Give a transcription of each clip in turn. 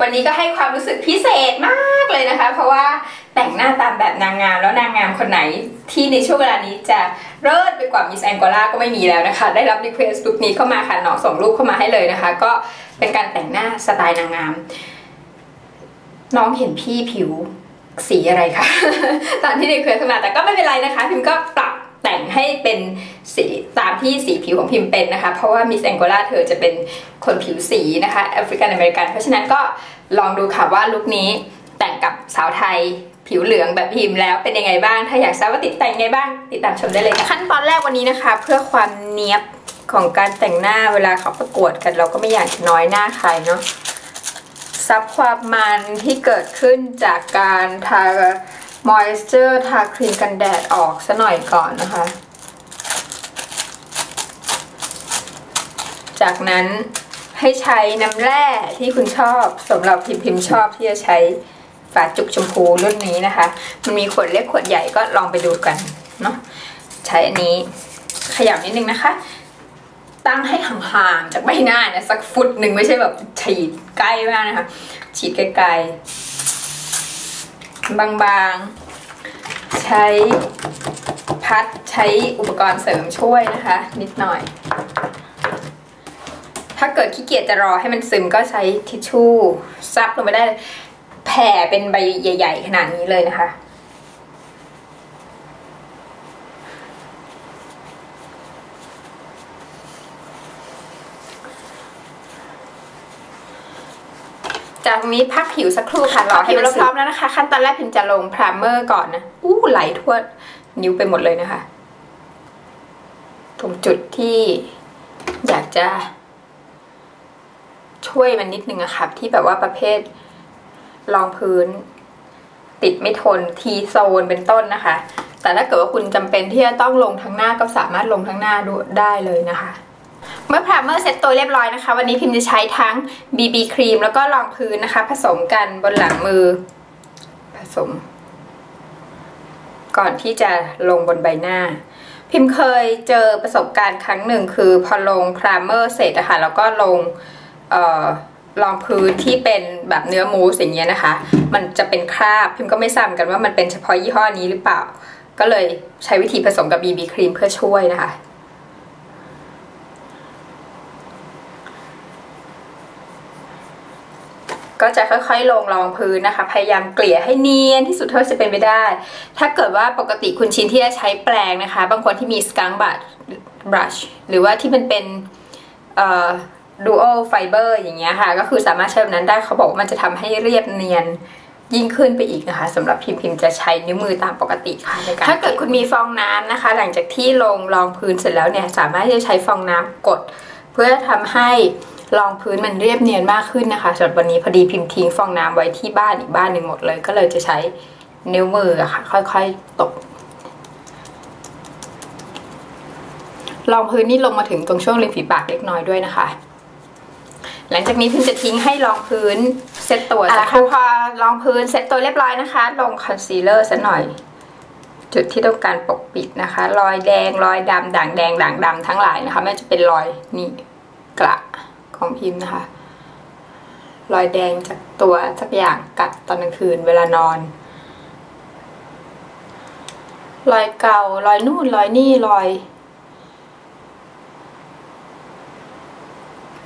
วันนี้ก็ให้ความรู้สึกพิเศษมากเลยนะคะ เพราะว่าแต่งหน้าตามแบบนางงามแล้วนางงามคนไหน ที่ในช่วงเวลานี้จะเลิศไปกว่ามิสแองโกลาก็ไม่มีแล้วนะคะ ได้รับรีเควสต์ลุคนี้เข้ามาค่ะน้องส่งรูปเข้ามาให้เลยนะคะ ก็เป็นการแต่งหน้าสไตล์นางงาม น้องเห็นพี่ผิวสีอะไรคะ ตอนที่รีเควสต์เข้ามาแต่ก็ไม่เป็นไรนะคะ พิมก็ปรับ งให้เป็นสีตามที่สีผิวของพิมเป็นนะคะ เพราะว่ามิสแองโกลาเธอจะเป็นคนผิวสีนะคะแอฟริกันอเมริกัน เพราะฉะนั้นก็ลองดูค่ะว่าลุคนี้แต่งกับสาวไทยผิวเหลืองแบบพิมพ์แล้วเป็นยังไงบ้าง ถ้าอยากทราบว่าติดแต่งยังไงบ้าง ติดตามชมได้เลยค่ะขั้นตอนแรกวันนี้นะคะ เพื่อความเนี้ยบของการแต่งหน้าเวลาเขาประกวดกัน เราก็ไม่อยากน้อยหน้าใครเนาะซับความมันที่เกิดขึ้นจากการทา มอยส์เจอร์ทาครีมกันแดดออกซะหน่อยก่อนนะคะ จากนั้นให้ใช้น้ำแร่ที่คุณชอบสำหรับพิมพิมชอบที่จะใช้ฝาจุกชมพูรุ่นนี้นะคะ มันมีขวดเล็กขวดใหญ่ก็ลองไปดูกันเนาะใช้อันนี้ขยับนิดนึงนะคะ ตั้งให้ห่างๆจากใบหน้านี่ยสักฟุตหนึ่งไม่ใช่แบบฉีดใกล้มากนะคะ ฉีดไกลๆ บางๆ ใช้พัดใช้อุปกรณ์เสริมช่วยนะคะ นิดหน่อย ถ้าเกิดขี้เกียจจะรอให้มันซึมก็ใช้ทิชชู่ซับลงไปได้แผ่เป็นใบใหญ่ ๆ ขนาดนี้เลยนะคะ จากตรงนี้พักผิวสักครู่ค่ะรอให้มันพร้อมแล้วนะคะ ขั้นตอนแรกพิมจะลงพรามเมอร์ก่อนนะอู้ไหลทั่วนิ้วไปหมดเลยนะคะ ตรงจุดที่อยากจะช่วยมันนิดนึงอะค่ะ ที่แบบว่าประเภทรองพื้น ติดไม่ทนทีโซนเป็นต้นนะคะ แต่ถ้าเกิดว่าคุณจำเป็นที่จะต้องลงทั้งหน้าก็สามารถลงทั้งหน้าดูได้เลยนะคะ เมื่อพรามเมอร์เซ็ตตัวเรียบร้อยนะคะ วันนี้พิมจะใช้ทั้ง BB ครีมแล้วก็รองพื้นนะคะ ผสมกันบนหลังมือ ผสม ก่อนที่จะลงบนใบหน้า พิมเคยเจอประสบการณ์ครั้งหนึ่งคือพอลงพรามเมอร์เสร็จอะคะ่ะแล้วก็ลงเอ่อรองพื้นที่เป็นแบบเนื้อมูสอย่างเงี้ยนะคะ มันจะเป็นคราบพิมก็ไม่ทราบกันว่ามันเป็นเฉพาะยี่ห้อนี้หรือเปล่า ก็เลยใช้วิธีผสมกับ BB ครีมเพื่อช่วยนะคะ ก็จะค่อยๆลงรองพื้นนะคะ พยายามเกลี่ยให้เนียนที่สุดเท่าที่จะเป็นไปได้ ถ้าเกิดว่าปกติคุณชินที่จะใช้แปรงนะคะ บางคนที่มีสกังบัตบรัชหรือว่าที่มันเป็นเอ่อดูโอไฟเบอร์อย่างเงี้ยค่ะ ก็คือสามารถใช้แบบนั้นได้เขาบอกว่ามันจะทำให้เรียบเนียนยิ่งขึ้นไปอีกนะคะสำหรับพิมพิมจะใช้นิ้วมือตามปกติค่ะในการถ้าเกิดคุณมีฟองน้ำนะคะ หลังจากที่ลงรองพื้นเสร็จแล้วเนี่ยสามารถที่จะใช้ฟองน้ำกด เพื่อทำให้ รองพื้นมันเรียบเนียนมากขึ้นนะคะสำหรับวันนี้พอดีพิมพ์ทิ้งฟองน้ำไว้ที่บ้านอีกบ้านหนึ่งหมดเลย ก็เลยจะใช้นิ้วมืออะค่ะ ค่อยๆตบรองพื้นนี่ลงมาถึงตรงช่วงริมฝีปากเล็กน้อยด้วยนะคะหลังจากนี้พิมจะทิ้งให้รองพื้นเซ็ตตัวสักครู่พอรองพื้นเซ็ตตัวเรียบร้อยนะคะ ลงคอนซีลเลอร์สักหน่อย จุดที่ต้องการปกปิดนะคะ รอยแดงรอยดำด่างแดงด่างดำทั้งหลายนะคะไม่ว่าจะเป็นรอยนี่กระ ของพิมพ์นะคะ รอยแดงจากตัวสักอย่างกัดตอนกลางคืนเวลานอน รอยเก่ารอยนู่นรอยนี่รอย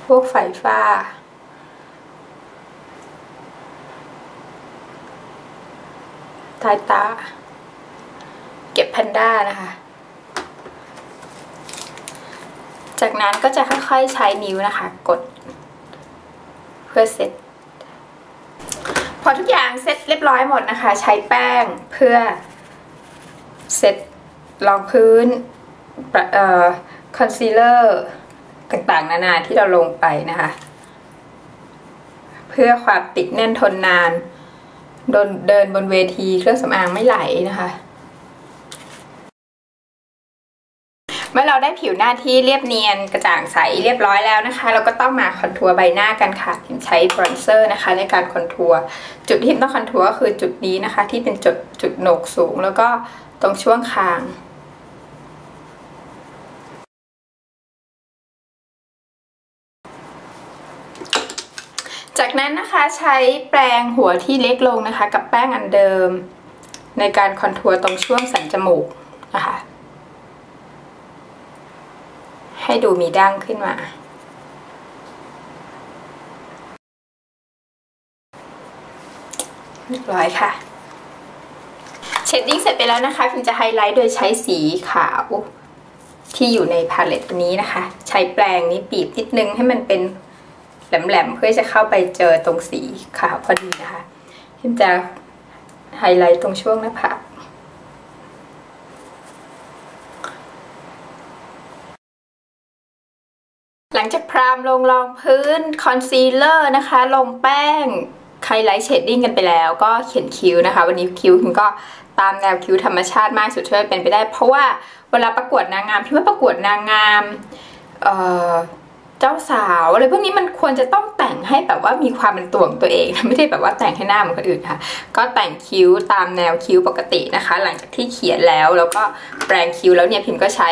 พวกไฟฟ้าใต้ตา เก็บแพนด้านะคะ จากนั้นก็จะค่อยๆใช้นิ้วนะคะ กด เพื่อเสร็จ พอทุกอย่างเสร็จเรียบร้อยหมดนะคะ ใช้แป้งเพื่อเสร็จรองพื้นออคอนซีลเลอร์ต่างๆ นานาที่เราลงไปนะคะ เพื่อความติดแน่นทนนาน เดินเดินบนเวทีเครื่องสำอางไม่ไหลนะคะ เมื่อเราได้ผิวหน้าที่เรียบเนียนกระจ่างใสเรียบร้อยแล้วนะคะ เราก็ต้องมาคอนทัวร์ใบหน้ากันค่ะพิมใช้บรอนเซอร์นะคะ ในการคอนทัวร์จุดที่ต้องคอนทัวร์ก็คือจุดนี้นะคะ ที่เป็นจุดจุดโหนกสูง แล้วก็ตรงช่วงคางจากนั้นนะคะใช้แปรงหัวที่เล็กลงนะคะ กับแป้งอันเดิม ในการคอนทัวร์ตรงช่วงสันจมูกนะคะ ให้ดูมีดั้งขึ้นมา เรียบร้อยค่ะ เชดดิ้งเสร็จไปแล้วนะคะพิมจะไฮไลท์โดยใช้สีขาวที่อยู่ในพาเลตนี้นะคะ ใช้แปรงนี้บีบนิดนึงให้มันเป็นแหลมๆ เพื่อจะเข้าไปเจอตรงสีขาวพอดีนะคะพิมจะไฮไลท์ตรงช่วงหน้าผากหลังจากพ รามลงรองพื้นคอนซีลเลอร์นะคะ ลงแป้งไฮไลท์เชดดิ้งกันไปแล้ว ก็เขียนคิ้วนะคะ วันนี้คิ้วพิมก็ตามแนวคิ้วธรรมชาติมากสุดเท่าที่เป็นไปได้ เพราะว่าเวลาประกวดนางงามพี่ว่าประกวดนางงามเเจ้าสาวอะไรพวกนี้มันควรจะต้องแต่งให้แบบว่ามีความเป็นตัวของตัวเอง ไม่ได้แบบว่าแต่งให้หน้าเหมือนคนอื่นค่ะ ก็แต่งคิ้วตามแนวคิ้วปกตินะคะ หลังจากที่เขียนแล้วแล้วก็แปรงคิ้วแล้วเนี่ยพิมก็ใช้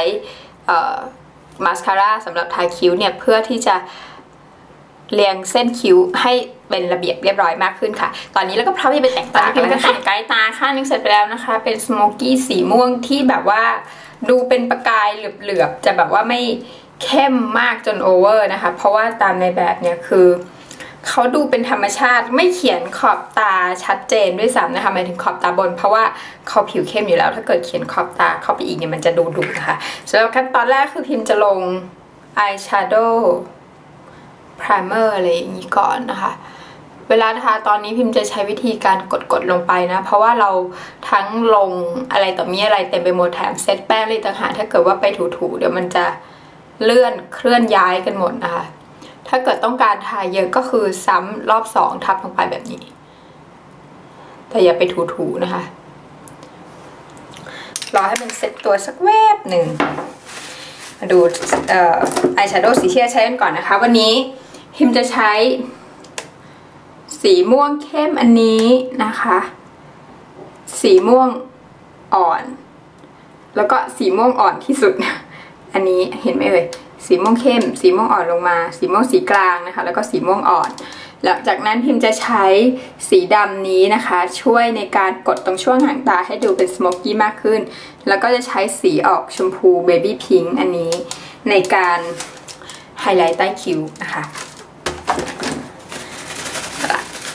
มาสคาร่าสำหรับทาคิ้วเนี่ยเพื่อที่จะเรียงเส้นคิ้วให้เป็นระเบียบเรียบร้อยมากขึ้นค่ะ ตอนนี้แล้วก็พร้อมที่ไปแต่งตากันนะคะไกด์ตาข้างนึงเสร็จไปแล้วนะคะ เป็นสโมกี้สีม่วงที่แบบว่าดูเป็นประกายเหลือบๆ จะแบบว่าไม่เข้มมากจนโอเวอร์นะคะ เพราะว่าตามในแบบเนี่ยคือ เขาดูเป็นธรรมชาติไม่เขียนขอบตาชัดเจนด้วยซ้ำนะคะหมายถึงขอบตาบน เพราะว่าเขาผิวเข้มอยู่แล้ว ถ้าเกิดเขียนขอบตาเข้าไปอีกเนี่ยมันจะดูดุนะคะสำหรับขั้นตอนแรกคือพิมพ์จะลงอายแชโดว์พรเมอร์อะไรอย่างนี้ก่อนนะคะ เวลาทาตอนนี้พิมพ์จะใช้วิธีการกดๆลงไปนะ เพราะว่าเราทั้งลงอะไรต่อมีอะไรเต็มไปหมดแถมเซตแป้งเลยต่างหากถ้าเกิดว่าไปถูๆเดี๋ยวมันจะเลื่อนเคลื่อนย้ายกันหมดนะคะ ถ้าเกิดต้องการทาเยอะก็คือซ้ำรอบสองทับลงไปแบบนี้ แต่อย่าไปถูๆนะคะ รอให้มันเซ็ตตัวสักแวบหนึ่ง มาดูอายแชโดว์สีเที่จะใช้กันก่อนนะคะ วันนี้พิมจะใช้สีม่วงเข้มอันนี้นะคะ สีม่วงอ่อน แล้วก็สีม่วงอ่อนที่สุด อันนี้เห็นไหมเอ่ย สีม่วงเข้ม สีม่วงอ่อนลงมา สีม่วงสีกลางนะคะ แล้วก็สีม่วงอ่อน หลังจากนั้นพิมจะใช้สีดำนี้นะคะ ช่วยในการกดตรงช่วงหางตาให้ดูเป็นสโมกกี้มากขึ้น แล้วก็จะใช้สีออกชมพูเบบี้พิงค์อันนี้ ในการไฮไลท์ใต้คิ้วนะคะ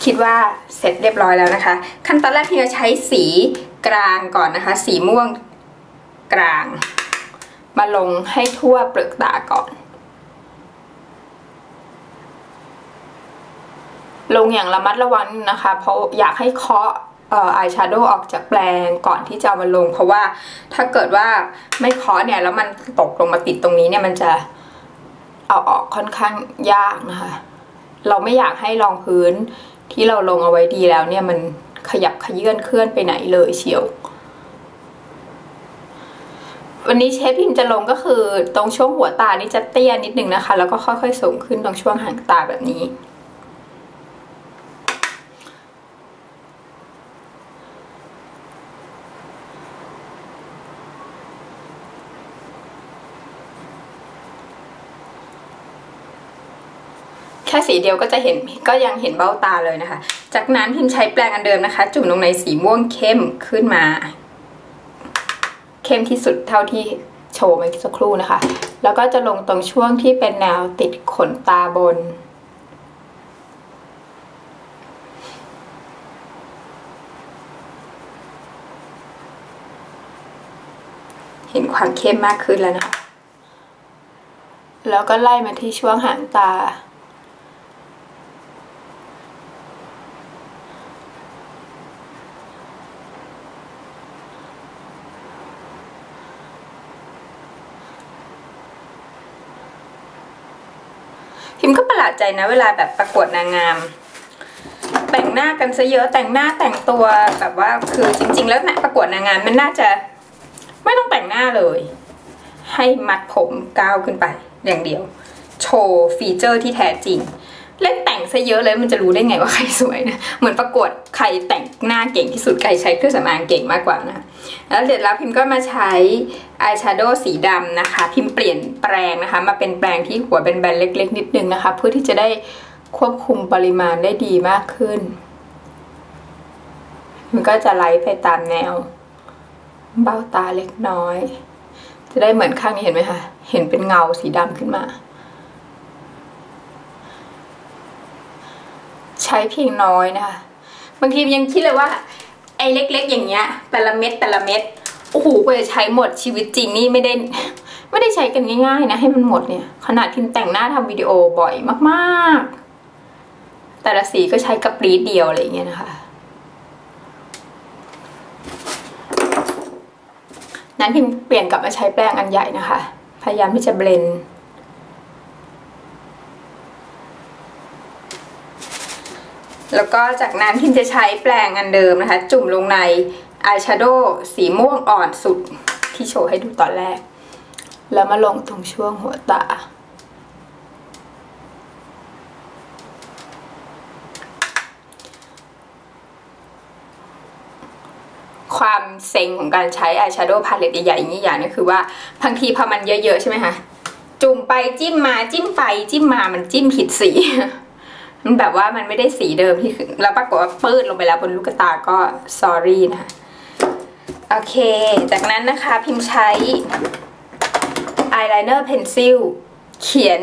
คิดว่าเสร็จเรียบร้อยแล้วนะคะ ขั้นตอนแรกที่จะใช้สีกลางก่อนนะคะ สีม่วงกลาง มาลงให้ทั่วเปลือกตาก่อน ลงอย่างระมัดระวังนะคะ เพราะอยากให้เคาะอายแชโดว์ออกจากแปลงก่อนที่จะมาลง เพราะว่าถ้าเกิดว่าไม่เคาะเนี่ยแล้วมันตกลงมาติดตรงนี้เนี่ยมันจะเอาออกค่อนข้างยากนะคะ เราไม่อยากให้รองพื้นที่เราลงเอาไว้ดีแล้วเนี่ยมันขยับขยื่นเคลื่อนไปไหนเลยเชียว วันนี้เชฟพิมจะลงก็คือตรงช่วงหัวตานี่จะเตี้ยนิดนึงนะคะ แล้วก็ค่อยๆสูงขึ้นตรงช่วงหางตาแบบนี้ แค่สีเดียวก็จะเห็นก็ยังเห็นเบ้าตาเลยนะคะ จากนั้นพิมใช้แปรงอันเดิมนะคะ จุ่มลงในสีม่วงเข้มขึ้นมา เข้มที่สุดเท่าที่โชว์เมื่อสักครู่นะคะ แล้วก็จะลงตรงช่วงที่เป็นแนวติดขนตาบน เห็นความเข้มมากขึ้นแล้วนะคะ แล้วก็ไล่มาที่ช่วงหางตาพิมก็ประ หลาดใจนะ เวลาแบบประกวดนางงาม แต่งหน้ากันซะเยอะแต่งหน้าแต่งตัวแบบว่าคือจริง ๆ แล้วนะประกวดนางงามมันน่าจะ ไม่ต้องแต่งหน้าเลย ให้มัดผมก้าวขึ้นไป อย่างเดียว โชว์ฟีเจอร์ที่แท้จริง เล่นแต่งซะเยอะเลยมันจะรู้ได้ไงว่าใครสวยนะเหมือนประกวดใครแต่งหน้าเก่งที่สุดใครใช้เครื่องสำอางเก่งมากกว่านะแล้วเสร็จแล้วพิมก็มาใช้อายแชโดว์สีดำนะคะ พิมเปลี่ยนแปรงนะคะ มาเป็นแปรงที่หัวเป็นแบนเล็ก ๆ นิดนึงนะคะ เพื่อที่จะได้ควบคุมปริมาณได้ดีมากขึ้น มันก็จะไล่ไปตามแนว เบ้าตาเล็กน้อย จะได้เหมือนข้างนี้เห็นไหมคะเห็นเป็นเงาสีดำขึ้นมา ใช้เพียงน้อยนะคะ บางทียังคิดเลยว่า ไอ้เล็กๆ อย่างเงี้ย แต่ละเม็ดแต่ละเม็ดโอ้โหกว่าจะใช้หมดชีวิตจริงนี่ไม่ได้ไม่ได้ใช้กันง่ายๆ นะให้มันหมดเนี่ย ขนาดพิมแต่งหน้าทำวิดีโอบ่อยมากๆ แต่ละสีก็ใช้กับปรีดเดียวอะไรอย่างเงี้ยนะคะนั้นพิมเปลี่ยนกลับมาใช้แปรงอันใหญ่นะคะ พยายามที่จะเบลนด์ แล้วก็จากนั้นพิมจะใช้แปรงอันเดิมนะคะ จุ่มลงในอายแชโดว์สีม่วงอ่อนสุดที่โชว์ให้ดูตอนแรก แล้วมาลงตรงช่วงหัวตา ความเซ็งของการใช้อายแชโดว์พาเลตใหญ่ๆอย่างนี้อย่างนึงคือว่าบางทีพอมันเยอะๆใช่ไหมคะ จุ่มไปจิ้มมาจิ้มไปจิ้มมามันจิ้มผิดสี มันแบบว่ามันไม่ได้สีเดิมที่คือแล้วปรากฏว่าปื้ดลงไปแล้วบนลูกตาก็ sorry นะคะโอเค จากนั้นนะคะพิมพ์ใช้ eyeliner pencil เขียน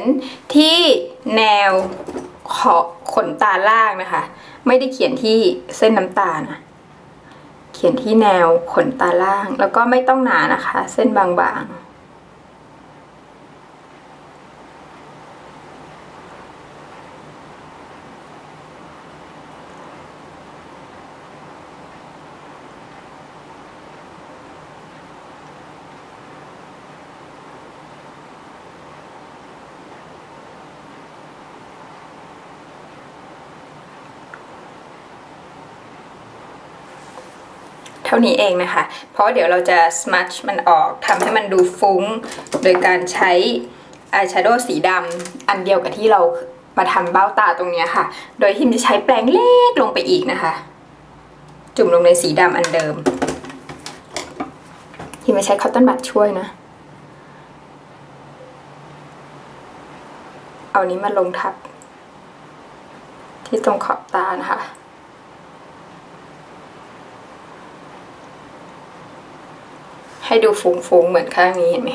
ที่แนวขอขนตาล่างนะคะ ไม่ได้เขียนที่เส้นน้ำตานะเขียนที่แนวขนตาล่าง แล้วก็ไม่ต้องหนานะคะ เส้นบางๆ เท่านี้เองนะคะ เพราะเดี๋ยวเราจะสมัชมันออกทำให้มันดูฟุ้ง โดยการใช้อายแชโดว์สีดำอันเดียวกับที่เรามาทำเบ้าตาตรงนี้ค่ะ โดยที่จะใช้แปรงเล็กลงไปอีกนะคะ จุ่มลงในสีดำอันเดิม ที่ไม่ใช้คอตตอนบัดช่วยนะ เอานี้มาลงทับ ที่ตรงขอบตานะคะ ให้ดูฟุ้งๆเหมือนข้างนี้เห็นไหม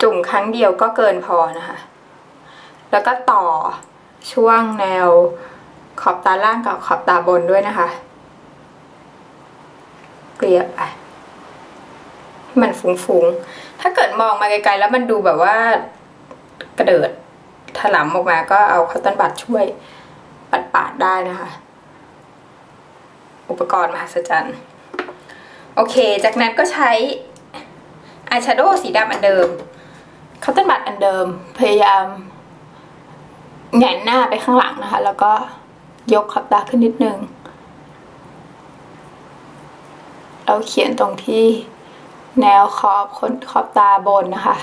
จุ่มครั้งเดียวก็เกินพอนะคะ แล้วก็ต่อช่วงแนวขอบตาล่างกับขอบตาบนด้วยนะคะ เกลี่ยไปให้มันฟุ้งๆ ถ้าเกิดมองมาไกลๆแล้วมันดูแบบว่ากระเดิดถลำออกมาก็เอาคอตตอนบัดช่วยปัดๆได้นะคะ อุปกรณ์มหัศจรรย์ โอเค จากนั้นก็ใช้อายแชโดว์สีดำอันเดิมคอตตอนบัดอันเดิม พยายามแหงนหน้าไปข้างหลังนะคะ แล้วก็ยกขอบตาขึ้นนิดนึงเราเขียนตรงที่แนวขอบคนขอบตาบนนะคะ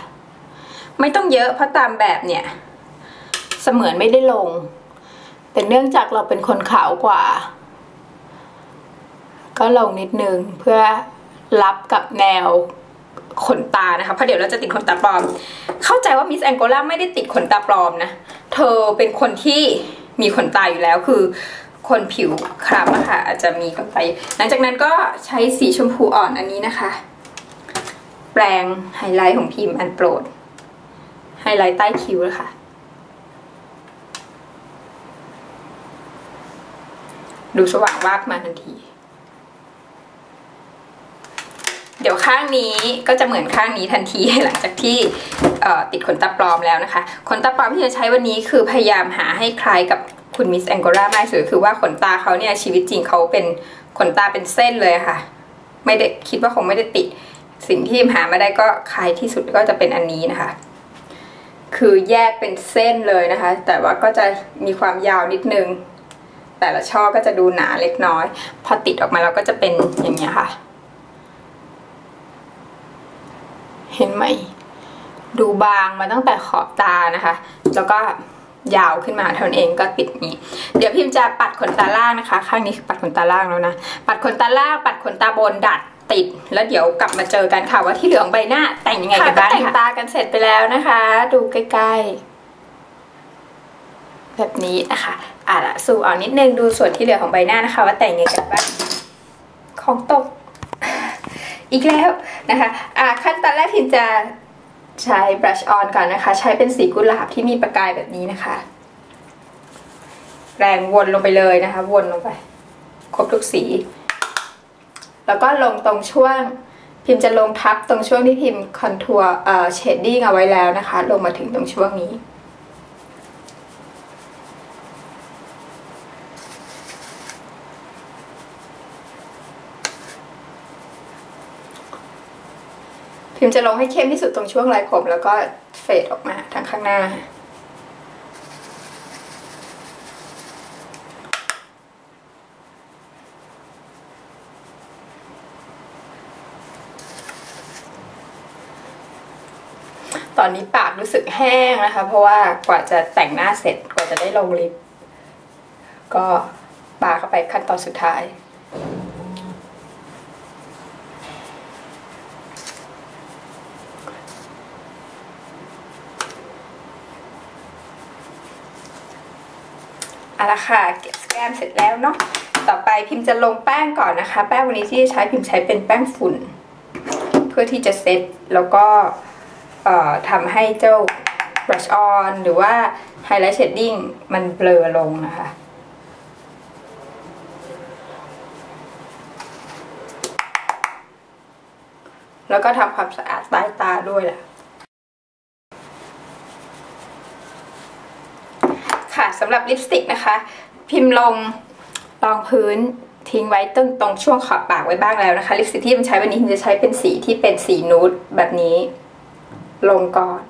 ไม่ต้องเยอะเพราะตามแบบเนี่ย เสมือนไม่ได้ลง แต่เนื่องจากเราเป็นคนขาวกว่า ก็ลงนิดนึงเพื่อรับกับแนวขนตานะคะ เพราะเดี๋ยวเราจะติดขนตาปลอม เข้าใจว่ามิสแองโกล่าไม่ได้ติดขนตาปลอมนะ เธอเป็นคนที่มีขนตาอยู่แล้วคือ คนผิวคล้ำอะค่ะอาจจะมีขนตาหลังจากนั้นก็ใช้สีชมพูอ่อนอันนี้นะคะ แปรงไฮไลท์ของพิมพ์อันโปรด ไฮไลท์ใต้คิ้วเลยค่ะ ดูสว่างวาบมาทันที เดี๋ยวข้างนี้ก็จะเหมือนข้างนี้ทันทีหลังจากที่ติดขนตาปลอมแล้วนะคะ ขนตาปลอมที่จะใช้วันนี้คือพยายามหาให้คล้ายกับคุณมิสแองโกรามากสุดคือว่าขนตาเขาเนี่ยชีวิตจริงเขาเป็นขนตาเป็นเส้นเลยค่ะ ไม่ได้คิดว่าคงไม่ได้ติด สิ่งที่หามาได้ก็คล้ายที่สุดก็จะเป็นอันนี้นะคะ คือแยกเป็นเส้นเลยนะคะ แต่ว่าก็จะมีความยาวนิดนึง แต่ละช่อก็จะดูหนาเล็กน้อย พอติดออกมาแล้วก็จะเป็นอย่างนี้ค่ะ เห็นไหม ดูบางมาตั้งแต่ขอบตานะคะ แล้วก็ยาวขึ้นมาเท่านั้นเองก็ติดนี้ เดี๋ยวพิมจะปัดขนตาล่างนะคะ ข้างนี้ปัดขนตาล่างแล้วนะ ปัดขนตาล่าง ปัดขนตาบนดัดติด แล้วเดี๋ยวกลับมาเจอกันค่ะว่าที่เหลืองใบหน้าแต่งยังไงกันบ้างค่ะแต่งตากันเสร็จไปแล้วนะคะ ดูใกล้แบบนี้นะคะอะละสู่เอานิดนึงดูส่วนที่เหลือของใบหน้านะคะ ว่าแต่งยังไงกันบ้างของตก อีกแล้วนะคะะขั้นตอนแรกพิมจะใช้ brush on ก่อนนะคะ ใช้เป็นสีกุหลาบที่มีประกายแบบนี้นะคะ แรงวนลงไปเลยนะคะ วนลงไป ครบทุกสี แล้วก็ลงตรงช่วง พิมพ์จะลงทับตรงช่วงที่พิมพ์คอนทัวร์เอ่อเชดดิ้งเอาไว้แล้วนะคะ ลงมาถึงตรงช่วงนี้ พิมจะลงให้เข้มที่สุดตรงช่วงไรผม แล้วก็เฟดออกมาทางข้างหน้า ตอนนี้ปากรู้สึกแห้งนะคะ เพราะว่ากว่าจะแต่งหน้าเสร็จกว่าจะได้ลงลิป ก็ปาเข้าไปขั้นตอนสุดท้าย เอาละ ค่ะ เก็บสแกมเสร็จแล้วเนาะ ต่อไปพิมพ์จะลงแป้งก่อนนะคะ แป้งวันนี้ที่จะใช้พิมพ์ใช้เป็นแป้งฝุ่น เพื่อที่จะเซตแล้วก็ทำให้เจ้า brush on หรือว่า highlight shading มันเบลอลงนะคะแล้วก็ทำความสะอาดใต้ตาด้วยแหละ ค่ะ สำหรับลิปสติกนะคะ พิมพ์ลงรองพื้นทิ้งไว้ตรงตรงช่วงขอบปากไว้บ้างแล้วนะคะ ลิปสติกที่พิมใช้วันนี้มันจะใช้เป็นสีที่เป็นสีนูดแบบนี้ ลงก่อน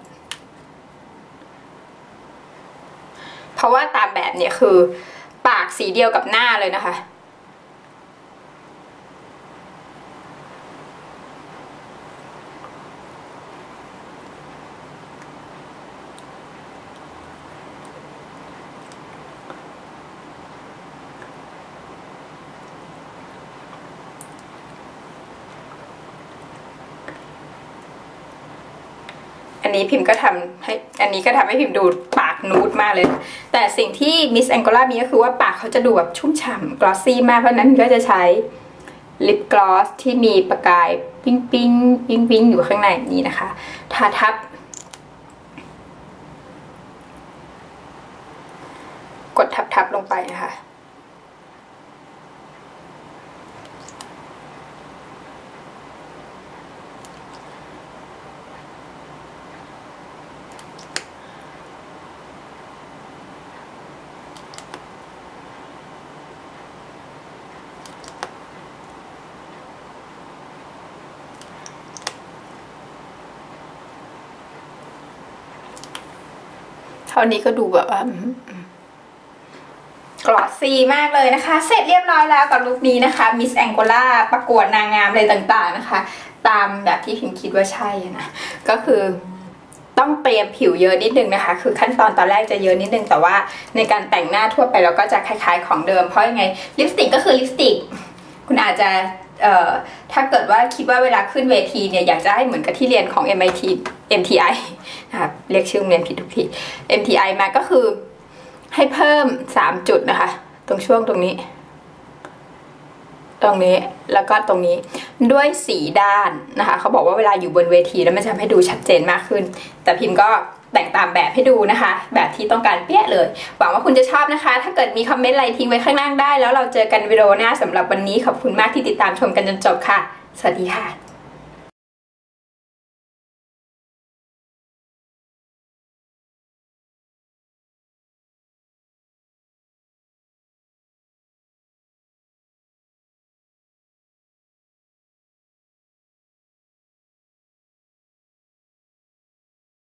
เพราะว่าตามแบบเนี่ยคือ ปากสีเดียวกับหน้าเลยนะคะ นนี้พิมพ์ก็ทำให้อันนี้ก็ทำให้พิมพ์ดูปากนูดมากเลย แต่สิ่งที่มิสแองโกลามีก็คือว่าปากเขาจะดูแบบชุ่มฉ่ำกลอสซี่มากเพราะนั้นก็จะใช้ลิปกลอสที่มีประกายปิ้งปิ้งปิ้งปิ้งอยู่ข้างในนี้นะคะทาทับ กดทับทับลงไปนะคะ ท่านี้ก็ดูแบบว่ากลอสซีมากเลยนะคะ เสร็จเรียบร้อยแล้วกับลุคนี้นะคะมิสแองโกล่าประกวดนางงามอะไรต่างๆนะคะ ตามแบบที่พิมคิดว่าใช่นะ ก็คือต้องเตรียมผิวเยอะนิดนึงนะคะ คือขั้นตอนตอนแรกจะเยอะนิดนึง แต่ว่าในการแต่งหน้าทั่วไปเราก็จะคล้ายๆของเดิม เพราะยังไงลิปสติกก็คือลิปสติก คุณอาจจะ ถ้าเกิดว่าคิดว่าเวลาขึ้นเวทีเนี่ยอยากจะให้เหมือนกับที่เรียนของ MIT MTI นะครับเรียกชื่อโรงเรียนผิดทุกที MTI มาก็คือให้เพิ่ม 3 จุดนะคะ ตรงช่วงตรงนี้ ตรงนี้แล้วก็ตรงนี้ด้วยสีด้านนะคะเขาบอกว่าเวลาอยู่บนเวทีแล้วมันจะทำให้ดูชัดเจนมากขึ้น แต่พิมพ์ก็ แต่งตามแบบให้ดูนะคะ แบบที่ต้องการเปี้ยเลย หวังว่าคุณจะชอบนะคะ ถ้าเกิดมีคอมเมนต์อะไรทิ้งไว้ข้างล่างได้ แล้วเราเจอกันวิดีโอหน้าสำหรับวันนี้ขอบคุณมากที่ติดตามชมกันจนจบค่ะ สวัสดีค่ะ